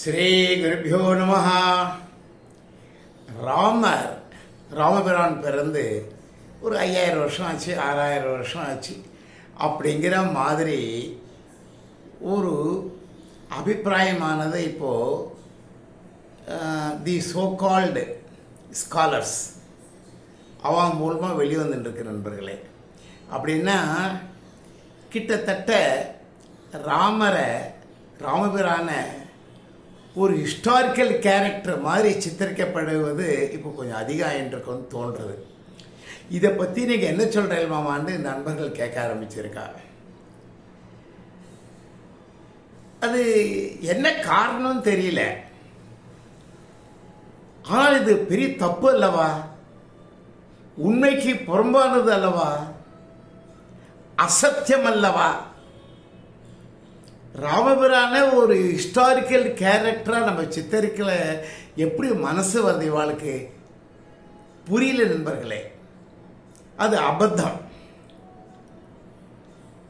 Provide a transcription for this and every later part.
ஸ்ரீ குருபியோ நம. ராமர் ராமபிரான் பிறந்து ஒரு ஐயாயிரம் வருஷம் ஆச்சு ஆறாயிரம் வருஷம் ஆச்சு. அப்படிங்கிற மாதிரி ஒரு அபிப்பிராயமானது இப்போது தி சோ கால்டு ஸ்காலர்ஸ் அவங்க மூலமாக வெளிவந்துட்டுருக்கு நண்பர்களே. அப்படின்னா கிட்டத்தட்ட ராமரை ராமபிரான ஒரு ஹிஸ்டாரிக்கல் கேரக்டர் மாதிரி சித்தரிக்கப்படுவது இப்போ கொஞ்சம் அதிகம் என்றுக்கும் தோன்றுறது. இதை பற்றி நீங்கள் என்ன சொல்கிறீங்க மாமான்னு நண்பர்கள் கேட்க ஆரம்பிச்சிருக்காங்க. அது என்ன காரணம் தெரியல. ஆனால் இது பெரிய தப்பு அல்லவா? உண்மைக்கு புறம்பானது அல்லவா? அசத்தியம் அல்லவா? ராமபிரான ஒரு ஹிஸ்டாரிக்கல் கேரக்டராக நம்ம சித்தரிக்கல. எப்படி மனசு வருது இவாளுக்கு புரியல நண்பர்களே. அது அபத்தம்.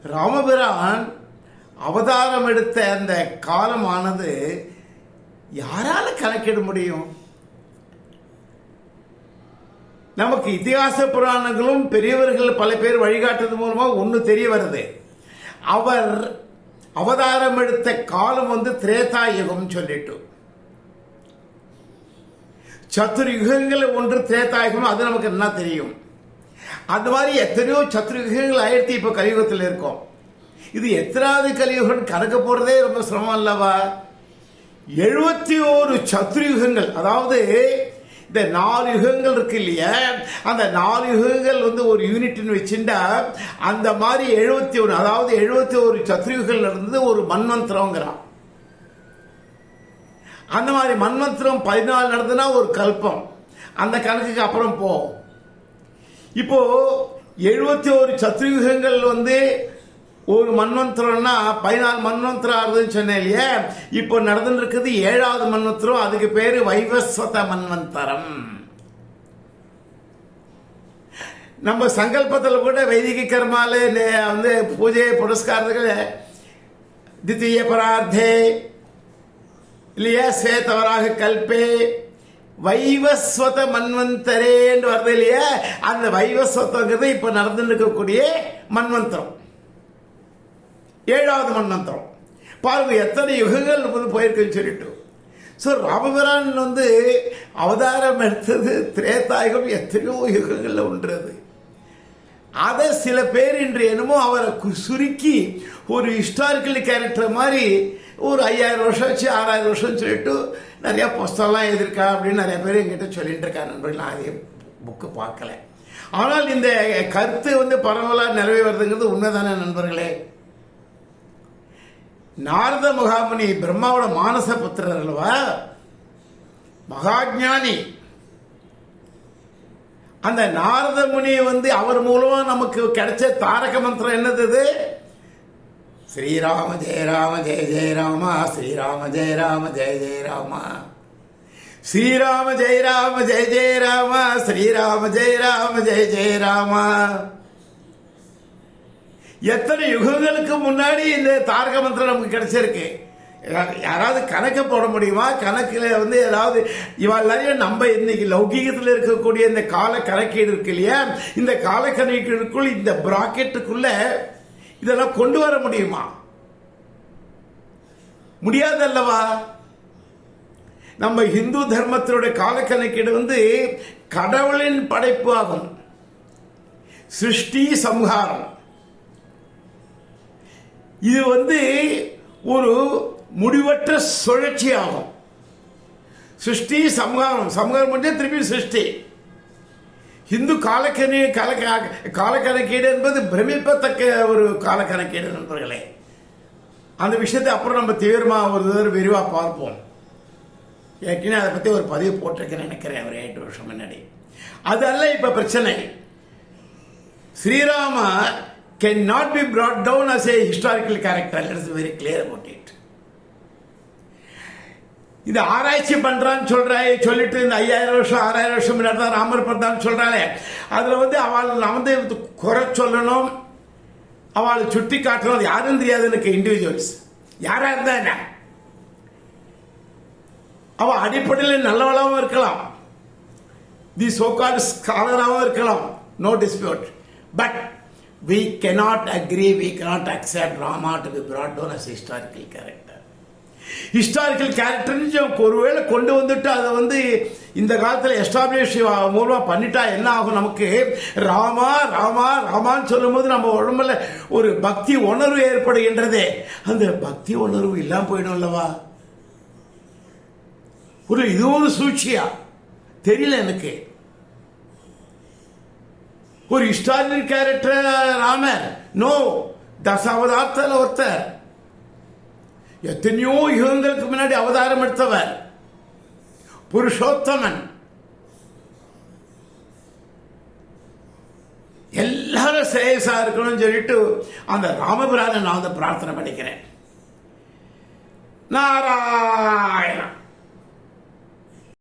ராமபிரான் அவதாரம் எடுத்த அந்த காலமானது யாரால கணக்கிட முடியும்? நமக்கு இதிகாச புராணங்களும் பெரியவர்கள் பல பேர் வழிகாட்டுறது மூலமா ஒன்று தெரிய வருது. அவர் அவதாரம் எடுத்த காலம் வந்து திரேதா யுகம் சொல்லிட்டு. சத்துருயுகங்கள் ஒன்று திரேதாயுகம் அது நமக்கு என்ன தெரியும்? அந்த மாதிரி எத்தனையோ சத்துருயுகங்கள் ஆயிரத்தி இப்ப கலியுகத்தில் இருக்கோம். இது எத்தனாவது கலியுகம்? கணக்க போறதே ரொம்ப சிரமம் அல்லவா? எழுபத்தி ஓரு சத்துருயுகங்கள் அதாவது இந்த நாலு யுகங்கள் இருக்கு இல்லையா? அந்த நாலு யுகங்கள் வந்து ஒரு யூனிட்னு வச்சுட்டா அந்த மாதிரி எழுபத்தி ஒன்று அதாவது எழுபத்தி ஒரு சத்ருயுகங்கள் இருந்து ஒரு மன்வந்திரங்கிறான் அந்த மாதிரி மன்வந்திரம் பதினாலு நடந்ததுன்னா ஒரு கல்பம். அந்த கணக்குக்கு அப்புறம் போ. இப்போ எழுபத்தி ஒரு சத்ருயுகங்கள் வந்து ஒரு மன்வந்திரம்னா பதினாலு மன்வந்திரம் ஆகுதுன்னு சொன்னேன் இல்லையே? இப்போ நடந்துட்டு இருக்குது ஏழாவது மன்வந்திரம் அதுக்கு பேரு வைவஸ்வத மன்வந்தரம். நம்ம சங்கல்பத்தில் கூட வைதிக கர்மால வந்து பூஜை புரஸ்காரத்துக்கு தித்திய பரார்த்தே இல்லையா? சேத்தவராக கல்பே வைவஸ்வத மன்வந்தரேன்னு வருது இல்லையா? அந்த வைவஸ்வதங்கிறது இப்போ நடந்துட்டு இருக்கக்கூடிய மன்வந்தரம். ஏழாவது மன்வந்திரம் பாருங்க எத்தனை யுகங்கள் வந்து போயிருக்குன்னு சொல்லிட்டு. ஸோ ராமபிரான் வந்து அவதாரம் எடுத்தது திரேதாயுகம் எத்தனையோ யுகங்களில் ஒன்றது அதை சில பேர் இன்று என்னமோ அவரை கு- சுருக்கி ஒரு ஹிஸ்டாரிக்கல் கேரக்டர் மாதிரி ஒரு ஐயாயிரம் வருஷம் வச்சு ஆறாயிரம் வருஷம் சொல்லிட்டு நிறையா புஸ்தகம்லாம் எழுதியிருக்கா அப்படின்னு நிறைய பேர் எங்கிட்ட சொல்லிட்டு இருக்கா நண்பர்கள் நான் அதே புக்கு பார்க்கல. ஆனால் இந்த கருத்து வந்து பரவலாக நிறைவேறதுங்கிறது உண்மைதானே நண்பர்களே? நாரத முகாமுனி பிரம்மாவோட மானச புத்திரர் அல்லவா? மகாஜானி. அந்த நாரத முனி வந்து அவர் மூலமா நமக்கு கிடைச்ச தாரக மந்திரம் என்னது இது? ஸ்ரீராம ஜெய ராம ஜெய ஜெயராமா ஸ்ரீராம ஜெய ராம ஜெய ஜெயராமா ஸ்ரீராம ஜெய ராம ஜெய ஜெய ஸ்ரீராம ஜெய ராம ஜெய ஜெய எத்தனை யுகங்களுக்கு முன்னாடி இந்த தாரக மந்திரம் நமக்கு கிடைச்சிருக்கு? யாராவது கணக்கை போட முடியுமா? கணக்கில் வந்து ஏதாவது இவா நிறைய நம்ம இன்னைக்கு லௌகீகத்தில் இருக்கக்கூடிய இந்த கால கணக்கீடு இருக்கு இல்லையா? இந்த கால கணக்கீடுக்குள் இந்த பிராக்கெட்டுக்குள்ள இதெல்லாம் கொண்டு வர முடியுமா? முடியாதல்லவா? நம்ம இந்து தர்மத்தினுடைய கால கணக்கீடு வந்து கடவுளின் படைப்பு ஆகும். சிருஷ்டி சம்ஹாரம். இது வந்து ஒரு முடிவற்ற சுழற்சி ஆகும். சிருஷ்டி சம்ஹாரம் சம்ஹாரம் பண்ணி திருப்பி சிருஷ்டி. இந்து காலக்கணி கால காலக்கணக்கீடு என்பது பிரமிப்பத்தக்க ஒரு காலக்கணக்கீடு நண்பர்களே. அந்த விஷயத்தை அப்புறம் நம்ம தீவிரமாக ஒரு தடவை விரிவாக பார்ப்போம். ஏற்கனவே அதை பற்றி ஒரு பதிவு போட்டிருக்கேன்னு நினைக்கிறேன் ஒரு எட்டு வருஷம் முன்னாடி. அது அல்ல பிரச்சனை. Sriramar can not be brought down as a historical character. Let us be very clear about it. இந்த ஆராய்ச்சி பண்றான்னு சொல்ற சொல்லிட்டு இந்த ஐயாயிரம் வருஷம் ஆறாயிரம் வருஷம் முன்னாடி தான் ராமர் பிறந்தான்னு சொல்றாளே. அதுல வந்து அவள் நான் வந்து குறை சொல்லணும். அவளை சுட்டி காட்டணும். அது யாரும் தெரியாது எனக்கு இண்டிவிஜுவல்ஸ் யாரா இருந்தா என்ன? அவ அடிப்படையில் நல்லவளாகவும் இருக்கலாம். தி சோகால் ஸ்காலராகவும் இருக்கலாம். No dispute but we cannot agree we cannot accept Rama to be brought down as historical character historical கேரக்டர்னு ஒருவேளை கொண்டு வந்துட்டு அதை வந்து இந்த காலத்தில் எஸ்டாப்ளிஷ் மூலமாக பண்ணிட்டா என்ன ஆகும் நமக்கு? ராமா ராமா ராமான்னு சொல்லும்போது நம்ம உடம்புல ஒரு பக்தி உணர்வு ஏற்படுகின்றதே. அந்த பக்தி உணர்வு இல்லாமல் போயிடும் அல்லவா? ஒரு இது ஒரு சூழ்ச்சியா? தெரியல எனக்கு. ஒரு ஹிஸ்டாரிக்கல் கேரக்டர் ராமர். நோ தசாவதாரத்தில் ஒருத்தர். எத்தனையோ யுகங்களுக்கு முன்னாடி அவதாரம் எடுத்தவர். புருஷோத்தமன். எல்லாரும் சேயசா இருக்கணும்னு சொல்லிட்டு அந்த ராமபிரானை நான் வந்து பிரார்த்தனை பண்ணிக்கிறேன். நாராயணம்